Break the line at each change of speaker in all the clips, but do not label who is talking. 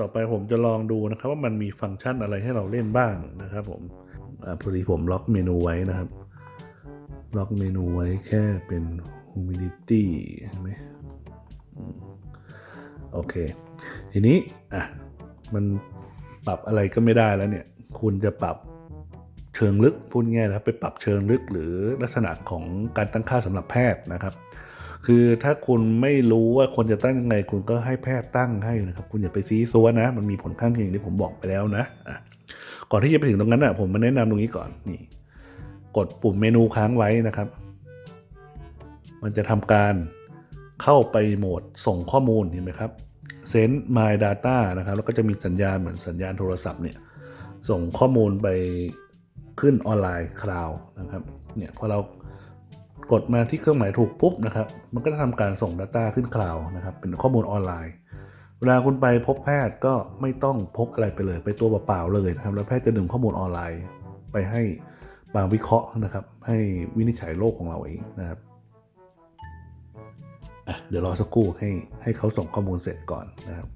ต่อไปผมจะลองดูนะครับว่ามันมีฟังก์ชันอะไรให้เราเล่นบ้างนะครับผมอาพอดีผมล็อกเมนูไว้นะครับ ล็อกเมนูไว้แค่เป็น humidity ใช่ไหมโอเค ทีนี้อะมันปรับอะไรก็ไม่ได้แล้วเนี่ย คุณจะปรับเชิงลึกพูดง่ายๆนะครับ ไปปรับเชิงลึกหรือลักษณะของการตั้งค่าสำหรับแพทย์นะครับ คือถ้าคุณไม่รู้ว่าควรจะตั้งยังไง คุณก็ให้แพทย์ตั้งให้นะครับ คุณอย่าไปซีซัวนะ มันมีผลข้างเคียงที่ผมบอกไปแล้วนะะก่อนที่จะไปถึงตรงนั้นอะผมมาแนะนำตรงนี้ก่อนนี่กดปุ่มเมนูค้างไว้นะครับ มันจะทำการเข้าไปโหมดส่งข้อมูลเห็นไหมครับ Send My Data นะครับ แล้วก็จะมีสัญญาณเหมือนสัญญาณโทรศัพท์เนี่ยส่งข้อมูลไปขึ้นออนไลน์คลาวนะครับเนี่ยพอเรา กดมาที่เครื่องหมายถูกปุ๊บนะครับ มันก็จะทำการส่ง Data ขึ้นคลาวนะครับ เป็นข้อมูลออนไลน์ เวลาคุณไปพบแพทย์ก็ไม่ต้องพกอะไรไปเลย ไปตัวเปล่าๆเลยนะครับ แล้วแพทย์จะดึงข้อมูลออนไลน์ ไปให้มาวิเคราะห์นะครับ ให้วินิจฉัยโรคของเราเองนะครับเดี๋ยวรอสักครู่ให้ให้เขาส่งข้อมูลเสร็จก่อนนะครับ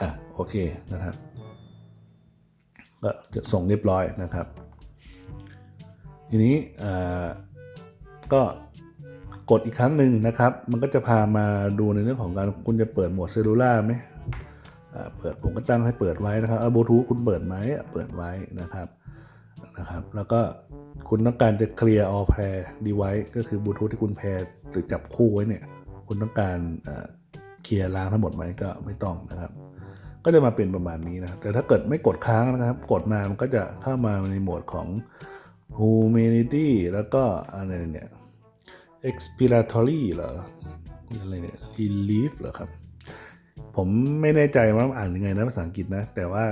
อะโอเคนะครับ ก็จะส่งเรียบร้อยนะครับ ทีนี้ก็กดอีกครั้งหนึ่งนะครับ มันก็จะพามาดูในเรื่องของการคุณจะเปิดโหมดเซลลูล่าไหมเปิดผมก็ตั้งให้เปิดไว้นะครับบลูทูธคุณเปิดไหมเปิดไว้นะครับนะครับ แล้วก็คุณต้องการจะเคลียร์ all pair device ก็คือบลูทูธที่คุณแพร์หรือจับคู่ไว้เนี่ย คุณต้องการเคลียร์ล้างทั้งหมดไหมก็ไม่ต้องนะครับ ก็จะมาเป็นประมาณนี้นะแต่ถ้าเกิดไม่กดค้างนะครับ กดมามันก็จะเข้ามาในโหมดของ humidity แล้วก็อะไรเนี่ย expiratory เหรออะไรเนี่ย relief เหรอครับ ผมไม่แน่ใจว่าอ่านยังไงนะภาษาอังกฤษนะ แต่ว่า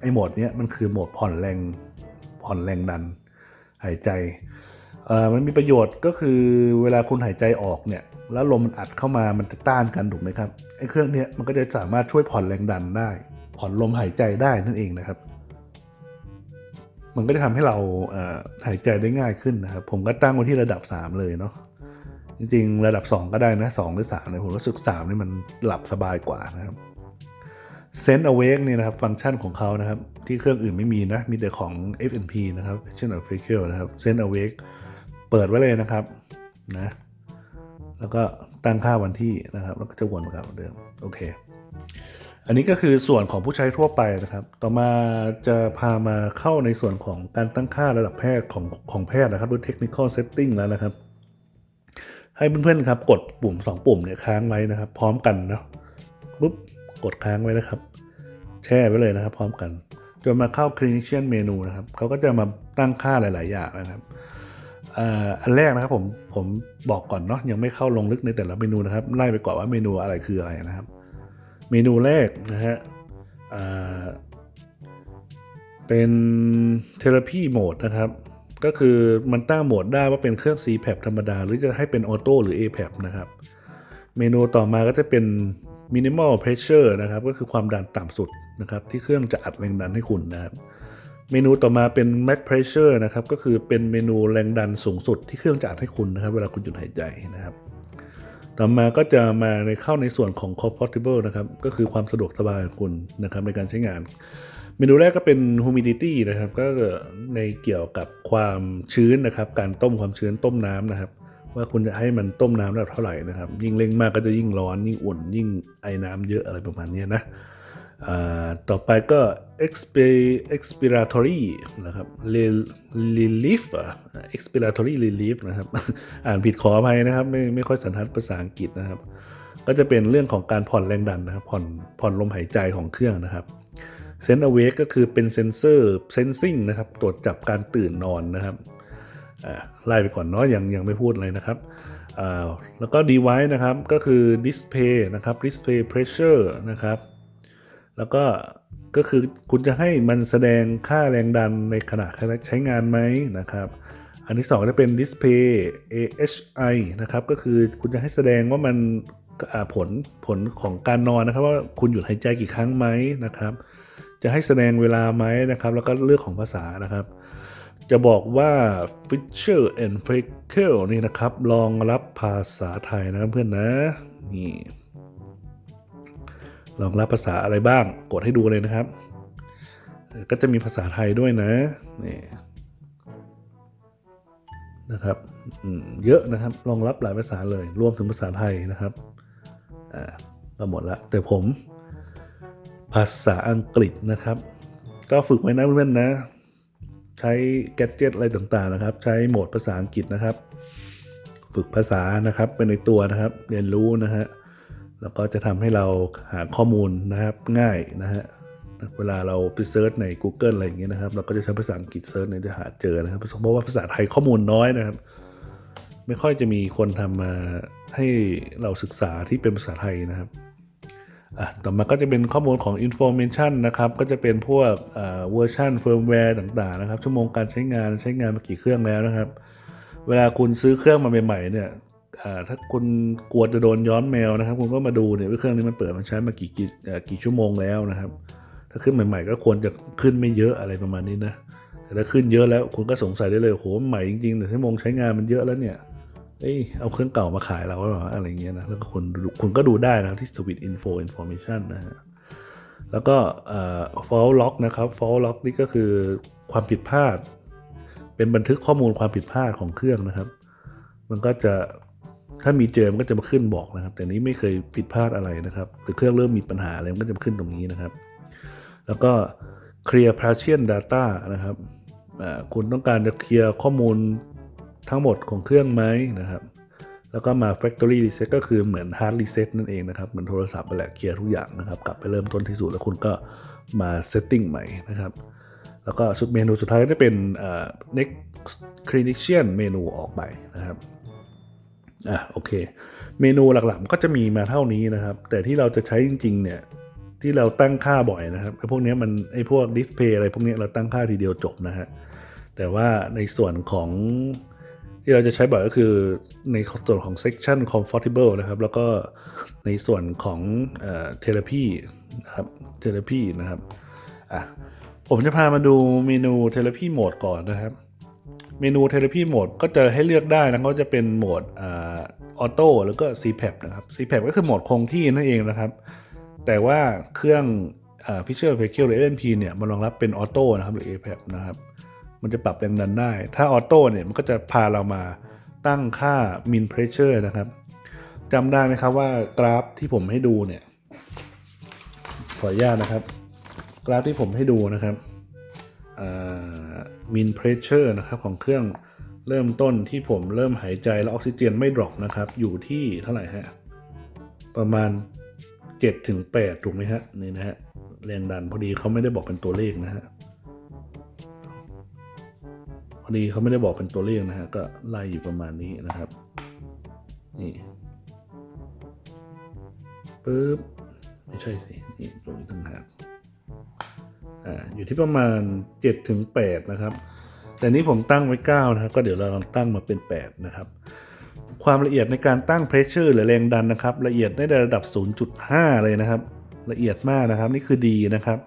ไอ้โหมดเนี้ยมันคือโหมดผ่อนแรงผ่อนแรงดัน หายใจ มันมีประโยชน์ก็คือเวลาคุณหายใจออกเนี่ย แล้วลมมันอัดเข้ามามันจะต้านกันถูกไหมครับไอ้เครื่องเนี้ยมันก็จะสามารถช่วยผ่อนแรงดันได้ ผ่อนลมหายใจได้นั่นเองนะครับ มันก็จะทำให้เราหายใจได้ง่ายขึ้นนะครับ ผมก็ตั้งไว้ที่ระดับ 3 เลยเนาะจริงๆ ระดับ 2 ก็ได้นะ2หรือ3เนี่ยผมรู้สึก3นี่มันหลับสบายกว่านะครับ Sense Awake เนี่ยนะครับฟังก์ชันของเขานะครับ ที่เครื่องอื่นไม่มีนะ มีแต่ของ F&P นะครับ Action of Facial นะครับ Sense Awake เปิดไว้เลยนะครับนะแล้วก็ตั้งค่าวันที่นะครับ แล้วก็จะวนมากับเหมือนเดิมโอเค อันนี้ก็คือส่วนของผู้ใช้ทั่วไปนะครับ ต่อมาจะพามาเข้าในส่วนของการตั้งค่าระดับแพทย์ของของแพทย์นะครับด้วย technical setting แล้วนะครับ ให้เพื่อนๆครับ กดปุ่ม 2 ปุ่มเนี่ยค้างไว้นะครับ พร้อมกันเนาะปุ๊บกดค้างไว้นะครับ แช่ไว้เลยนะครับ พร้อมกัน จนมาเข้า clinician menu นะครับเขาก็จะมาตั้งค่าหลาย ๆ อย่างนะครับ อันแรกนะครับผมผมบอกก่อนเนาะยังไม่เข้าลงลึกในแต่ละเมนูนะครับไล่ไปก่อนว่าเมนูอะไรคืออะไรนะครับ เมนูแรกนะฮะเป็น therapy mode นะครับ ก็คือมันตั้งโหมดได้ว่าเป็นเครื่อง CPAP ธรรมดา หรือจะให้เป็นออโต้หรือ APAP นะครับ เมนูต่อมาก็จะเป็น minimal pressure นะครับ ก็คือความดันต่ำสุดนะครับ ที่เครื่องจะอัดแรงดันให้คุณนะครับ เมนูต่อมาเป็น max pressure นะครับ ก็คือเป็นเมนูแรงดันสูงสุดที่เครื่องจะอัดให้คุณนะครับ เวลาคุณหยุดหายใจนะครับ ต่อมาก็จะมาในเข้าในส่วนของ comfortable นะครับ ก็คือความสะดวกสบายของคุณนะครับในการใช้งาน เมนูแรกก็เป็น humidity นะครับ ก็ในเกี่ยวกับความชื้นนะครับ การต้มความชื้นต้มน้ำนะครับ ว่าคุณจะให้มันต้มน้ำระดับเท่าไหร่นะครับ ยิ่งเร่งมากก็จะยิ่งร้อน ยิ่งอุ่น ยิ่งไอ้น้ำเยอะอะไรประมาณนี้นะ ต่อไปก็ expi- expiratory นะครับ relief expiratory relief นะครับ อ่านผิดขออภัยนะครับ ไม่ไม่ค่อยสันทัดภาษาอังกฤษนะครับ ก็จะเป็นเรื่องของการผ่อนแรงดันนะครับ ผ่อนผ่อนลมหายใจของเครื่องนะครับเซน a ์ a เวกก็คือเป็นเซนเซอร์เซนซิงนะครับ ตรวจจับการตื่นนอนนะครับไล่ไปก่อนเนาะยังยังไม่พูดอะไรนะครับแล้วก็ device นะครับ ก็คือ display นะครับ display pressure นะครับ แล้วก็ก็คือคุณจะให้มันแสดงค่าแรงดันในขณะใช้งานไหมนะครับ อันที่สองจะเป็น display AHI นะครับ ก็คือคุณจะให้แสดงว่ามันผลผลของการนอนนะครับ ว่าคุณหยุดหายใจกี่ครั้งไหมนะครับ จะให้แสดงเวลาไหมนะครับ แล้วก็เรื่องของภาษานะครับ จะบอกว่า Fisher and f r e c e l นี่นะครับรองรับภาษาไทยนะเพื่อนนะนี่ รองรับภาษาอะไรบ้าง กดให้ดูเลยนะครับ ก็จะมีภาษาไทยด้วยนะนี่นะครับเยอะนะครับรองรับหลายภาษาเลยรวมถึงภาษาไทยนะครับอ่าก็หมดละแต่ผมภาษาอังกฤษนะครับ ก็ฝึกไว้นะเพื่อนๆนะ ใช้แกจิตอะไรต่างๆนะครับ ใช้โหมดภาษาอังกฤษนะครับ ฝึกภาษานะครับเป็นในตัวนะครับ เรียนรู้นะฮะ แล้วก็จะทำให้เราหาข้อมูลนะครับง่ายนะฮะเวลาเราไปเซิร์ชใน Google อะไรอย่างเงี้ยนะครับ เราก็จะใช้ภาษาอังกฤษเซิร์ชเนี่ยจะหาเจอนะครับเพราะว่าภาษาไทยข้อมูลน้อยนะครับ ไม่ค่อยจะมีคนทำมาให้เราศึกษาที่เป็นภาษาไทยนะครับอะต่อมาก็จะเป็นข้อมูลของ information นะครับ ก็จะเป็นพวกเวอร์ชันเฟิร์มแวร์ต่างๆนะครับ ชั่วโมงการใช้งานใช้งานมากี่เครื่องแล้วนะครับ เวลาคุณซื้อเครื่องมาใหม่ๆเนี่ย ถ้าคุณกลัวจะโดนย้อนแมวนะครับ คุณก็มาดูเนี่ยว่าเครื่องนี้มันเปิดมันใช้มากี่กี่กี่ชั่วโมงแล้วนะครับ ถ้าขึ้นใหม่ๆ ก็ควรจะขึ้นไม่เยอะอะไรประมาณนี้นะแต่ถ้าขึ้นเยอะแล้วคุณก็สงสัยได้เลยโหใหม่จริงๆแต่ชั่วโมงใช้งานมันเยอะแล้วเนี่ยเอ้ยเอาเครื่องเก่ามาขายเราหรออะไรเงี้ยนะแล้วก็คุณคุณก็ดูได้นะที่ Switch Info Information นะฮะแล้วก็เอ่อ fault log นะครับ fault log นี่ก็คือความผิดพลาด เป็นบันทึกข้อมูลความผิดพลาดของเครื่องนะครับ มันก็จะ ถ้ามีเจอมันก็จะมาขึ้นบอกนะครับ แต่นี้ไม่เคยผิดพลาดอะไรนะครับหรือเครื่องเริ่มมีปัญหาอะไรมันก็จะมาขึ้นตรงนี้นะครับ แล้วก็ clear partial data นะครับคุณต้องการจะเคลียร์ข้อมูลทั้งหมดของเครื่องไหมนะครับ แล้วก็มา factory reset ก็คือเหมือน hard reset นั่นเองนะครับ เหมือนโทรศัพท์ไปแหละเคลียร์ทุกอย่างนะครับ กลับไปเริ่มต้นที่ศูนย์แล้วคุณก็มา setting ใหม่นะครับ แล้วก็สุดเมนูสุดท้ายก็จะเป็น next clinician เมนูออกไปนะครับ อะโอเค เมนูหลักๆก็จะมีมาเท่านี้นะครับ แต่ที่เราจะใช้จริง ๆ เนี่ย ที่เราตั้งค่าบ่อยนะครับไอ้พวกนี้มันไอ้พวกดิสเพย์อะไรพวกนี้เราตั้งค่าทีเดียวจบนะฮะแต่ว่าในส่วนของที่เราจะใช้บ่อยก็คือในส่วนของ section comfortable นะครับ แล้วก็ในส่วนของเอ่อ therapy นะครับ therapy นะครับอะผมจะพามาดูเมนู therapy mode ก่อนนะครับ เมนู Therapy Mode ก็จะให้เลือกได้นะก็จะเป็นโหมดออโต้แล้วก็ CPAP นะครับ CPAP ก็คือโหมดคงที่นั่นเองนะครับ แต่ว่าเครื่องอ่า Fisher v e h i c l หรือ LNP เนี่ยมันรองรับเป็นออโต้นะครับหรือ APAP นะครับ มันจะปรับแรงดันได้ ถ้าออโต้เนี่ยมันก็จะพาเรามาตั้งค่า min pressure นะครับจำได้ไหมครับว่ากราฟที่ผมให้ดูเนี่ยขออนุญาตนะครับ กราฟที่ผมให้ดูนะครับ มินเพรสเชอร์นะครับของเครื่องเริ่มต้นที่ผมเริ่มหายใจแล้วออกซิเจนไม่ดรอปนะครับ อยู่ที่เท่าไหร่ฮะ ประมาณ 7 ถึง 8 ถูกไหมฮะ นี่นะฮะ แรงดันพอดีเขาไม่ได้บอกเป็นตัวเลขนะฮะ พอดีเขาไม่ได้บอกเป็นตัวเลขนะฮะ ก็ไล่อยู่ประมาณนี้นะครับ นี่ปึ๊บ ไม่ใช่สิ นี่ตรงนี้ต่างหาก อ่าอยู่ที่ประมาณ7ถึง8นะครับ แต่นี้ผมตั้งไว้9นะครับก็เดี๋ยวเราลองตั้งมาเป็น 8 นะครับ ความละเอียดในการตั้งเพรสเชอร์หรือแรงดันนะครับ ละเอียดได้ในระดับ 0.5 เลยนะครับ ละเอียดมากนะครับ นี่คือดีนะครับ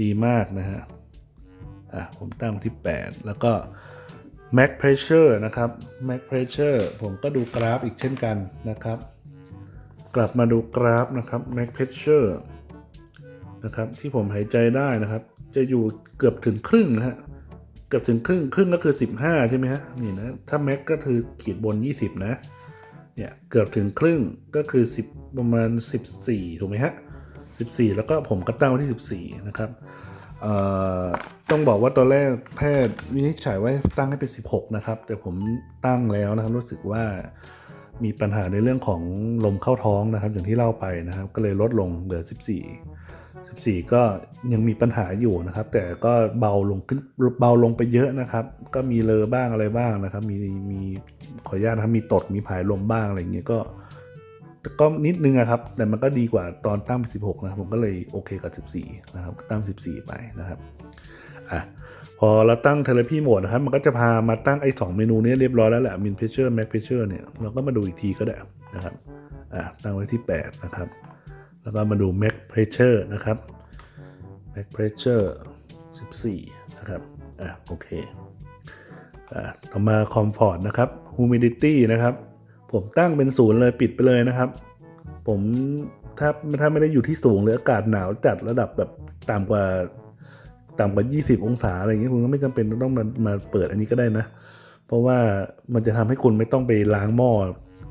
ดีมากนะฮะอะผมตั้งที่ 8 แล้วก็ max pressure นะครับ max pressure ผมก็ดูกราฟอีกเช่นกันนะครับ กลับมาดูกราฟนะครับ max pressure นะครับ ที่ผมหายใจได้นะครับ จะอยู่เกือบถึงครึ่งนะฮะเกือบถึงครึ่งครึ่งก็คือ 15 ใช่ไหมฮะนี่นะถ้าแม็กก็คือขีดบน 20 นะเนี่ยเกือบถึงครึ่งก็คือ 10 ประมาณ 14 ถูกไหมฮะ 14 แล้วก็ผมก็ตั้งไว้ที่ 14 นะครับต้องบอกว่าตอนแรกแพทย์วินิจฉัยไว้ตั้งให้เป็น 16 นะครับ แต่ผมตั้งแล้วนะครับรู้สึกว่ามีปัญหาในเรื่องของลมเข้าท้องนะครับ อย่างที่เล่าไปนะครับ ก็เลยลดลงเหลือ 14 14 ก็ยังมีปัญหาอยู่นะครับ แต่ก็เบาลงขึ้นเบาลงไปเยอะนะครับ ก็มีเลอบ้างอะไรบ้างนะครับ มีมีขออนุญาตนะครับมีตดมีผายลมบ้างอะไรเงี้ยก็ก็นิดนึงอะครับ แต่มันก็ดีกว่าตอนตั้ง 16 นะครับ ผมก็เลยโอเคกับ 14 นะครับ ตั้ง 14 ไปนะครับอะพอเราตั้งเทเลพีโหมดนะครับ มันก็จะพามาตั้งไอ้สองเมนูนี้เรียบร้อยแล้วแหละมินเพชเชอร์แม็กเพชเชอร์เนี่ยเราก็มาดูอีกทีก็ได้นะครับอะตั้งไว้ที่ 8 นะครับ แล้วก็มาดู Max Pressure นะครับ Max Pressure 14 นะครับ อะโอเค อะต่อมา Comfort นะครับ Humidity นะครับ ผมตั้งเป็นศูนย์เลยปิดไปเลยนะครับ ผมถ้าถ้าไม่ได้อยู่ที่สูงหรืออากาศหนาวจัดระดับแบบต่ำกว่าต่ำกว่า 20 องศาอะไรอย่างเงี้ยคุณก็ไม่จำเป็นต้องมามาเปิดอันนี้ก็ได้นะ เพราะว่ามันจะทำให้คุณไม่ต้องไปล้างหม้อ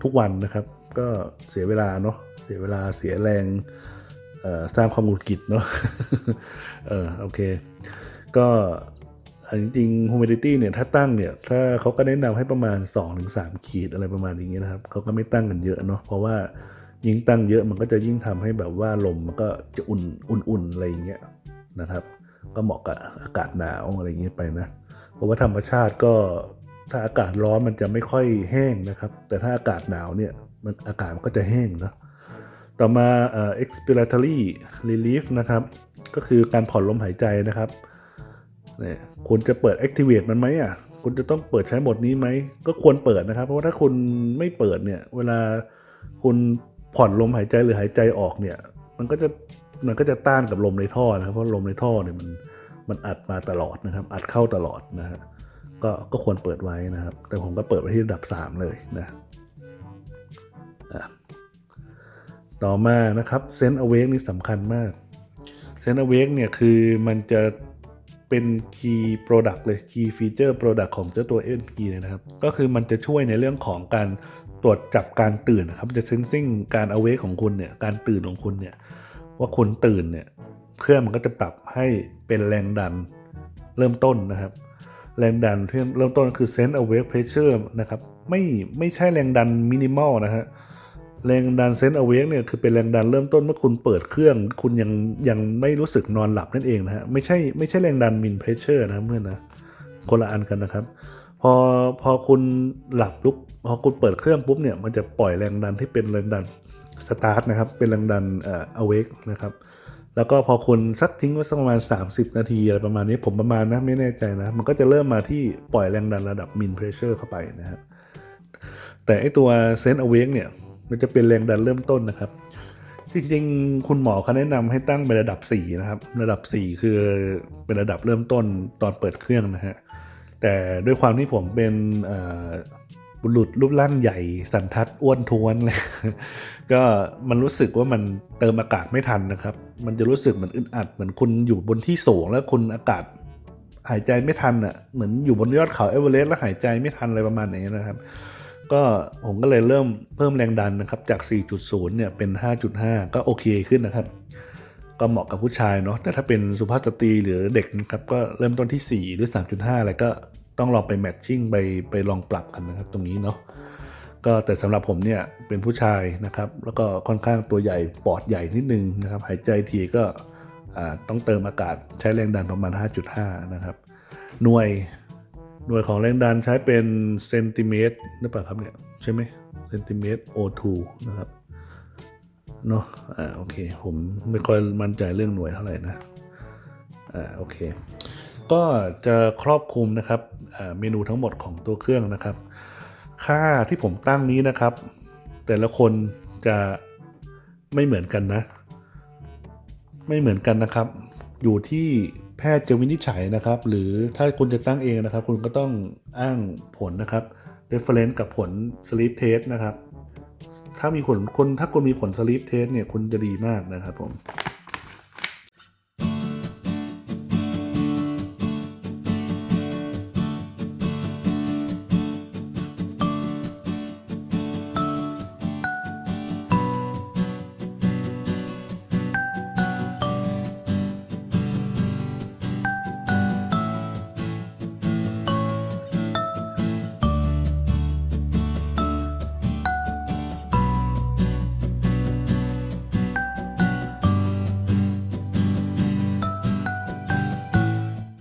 ทุกวันนะครับ ก็เสียเวลาเนาะ สียเวลาเสียแรงสร้างความหงุดหงิดเนาะเออโอเค ก็อันจริงๆ humidity เนี่ยถ้าตั้งเนี่ยถ้าเขาก็แนะนำให้ประมาณ 2-3 ขีดอะไรประมาณอย่างเงี้ยนะครับเขาก็ไม่ตั้งกันเยอะเนาะเพราะว่ายิ่งตั้งเยอะมันก็จะยิ่งทำให้แบบว่าลมมันก็จะอุ่นอุ่นๆอะไรอย่างเงี้ยนะครับ ก็เหมาะกับอากาศหนาวอะไรอย่างเงี้ยไปนะ เพราะว่าธรรมชาติก็ถ้าอากาศร้อนมันจะไม่ค่อยแห้งนะครับ แต่ถ้าอากาศหนาวเนี่ยมันอากาศมันก็จะแห้งเนอะ ต่อมาเอ่อ expiratory relief นะครับ ก็คือการผ่อนลมหายใจนะครับเนี่ยคุณจะเปิด activate มันไหมอะคุณจะต้องเปิดใช้โหมดนี้ไหม ก็ควรเปิดนะครับ เพราะว่าถ้าคุณไม่เปิดเนี่ย เวลาคุณผ่อนลมหายใจหรือหายใจออกเนี่ย มันก็จะมันก็จะต้านกับลมในท่อนะครับ เพราะลมในท่อเนี่ยมันมันอัดมาตลอดนะครับ อัดเข้าตลอดนะฮะก็ก็ควรเปิดไว้นะครับ แต่ผมก็เปิดไว้ที่ระดับ 3 เลยนะ ต่อมานะครับเซน t ์ awake นี่สำคัญมากเซน t ์ awake เนี่ยคือมันจะเป็น key product เลย key feature product ของเจ้าตัว NP เลยนะครับ ก็คือมันจะช่วยในเรื่องของการตรวจจับการตื่นนะครับ จะ sensing การ awake ของคุณเนี่ย การตื่นของคุณเนี่ย ว่าคุณตื่นเนี่ยเครื่อมันก็จะปรับให้เป็นแรงดันเริ่มต้นนะครับ แรงดันเริ่มต้นคือ sense awake pressure นะครับ ไม่ไม่ใช่แรงดันมินิมอลนะฮะ แรงดัน sense awake เนี่ยคือเป็นแรงดันเริ่มต้นเมื่อคุณเปิดเครื่อง คุณยังยังไม่รู้สึกนอนหลับนั่นเองนะฮะไม่ใช่ไม่ใช่แรงดัน min pressure นะเพื่อนนะคนละอันกันนะครับ พอพอคุณหลับลุกพอคุณเปิดเครื่องปุ๊บเนี่ยมันจะปล่อยแรงดันที่เป็นแรงดัน start นะครับเป็นแรงดันเอ่อ awake นะครับแล้วก็พอคุณสักทิ้งไว้สักประมาณ 30 นาทีอะไรประมาณนี้ผมประมาณนะไม่แน่ใจนะ มันก็จะเริ่มมาที่ปล่อยแรงดันระดับ min pressure เข้าไปนะครับแต่ไอตัว sense awake เนี่ย มันจะเป็นแรงดันเริ่มต้นนะครับ จริงๆ คุณหมอเขาแนะนำให้ตั้งเป็นระดับ 4 นะครับ ระดับ 4 คือเป็นระดับเริ่มต้นตอนเปิดเครื่องนะฮะแต่ด้วยความที่ผมเป็นบุรุษรูปร่างใหญ่สันทัดอ้วนท้วนเลยก็มันรู้สึกว่ามันเติมอากาศไม่ทันนะครับ มันจะรู้สึกเหมือนอึดอัดเหมือนคุณอยู่บนที่สูงแล้วคุณอากาศหายใจไม่ทันอะเหมือนอยู่บนยอดเขาเอเวอเรสต์แล้วหายใจไม่ทันอะไรประมาณนี้นะครับ ก็ผมก็เลยเริ่มเพิ่มแรงดันนะครับจาก 4.0 เนี่ยเป็น 5.5 ก็โอเคขึ้นนะครับ ก็เหมาะกับผู้ชายเนาะแต่ถ้าเป็นสุภาพสตรีหรือเด็กนะครับก็เริ่มต้นที่ 4 หรือ 3.5 อะไรก็ต้องลองไปแมทชิ่งไปไปลองปรับกันนะครับ ตรงนี้เนาะก็แต่สำหรับผมเนี่ยเป็นผู้ชายนะครับ แล้วก็ค่อนข้างตัวใหญ่ปอดใหญ่นิดนึงนะครับหายใจทีก็ต้องเติมอากาศใช้แรงดันประมาณ 5.5 นะครับหน่วย หน่วยของแรงดันใช้เป็นเซนติเมตรหรือเปล่าครับเนี่ยใช่ไหมเซนติเมตร O2 นะครับเนาะอ่าโอเค ผมไม่ค่อยมั่นใจเรื่องหน่วยเท่าไหร่นะอ่าโอเค ก็จะครอบคลุมนะครับเมนูทั้งหมดของตัวเครื่องนะครับ ค่าที่ผมตั้งนี้นะครับ แต่ละคนจะไม่เหมือนกันนะ ไม่เหมือนกันนะครับ อยู่ที่ แพทย์จะวินิจฉัยนะครับ หรือถ้าคุณจะตั้งเองนะครับ คุณก็ต้องอ้างผลนะครับ reference กับผล sleep test นะครับ ถ้ามีผลคนถ้าคุณมีผล sleep test เนี่ยคุณจะดีมากนะครับผม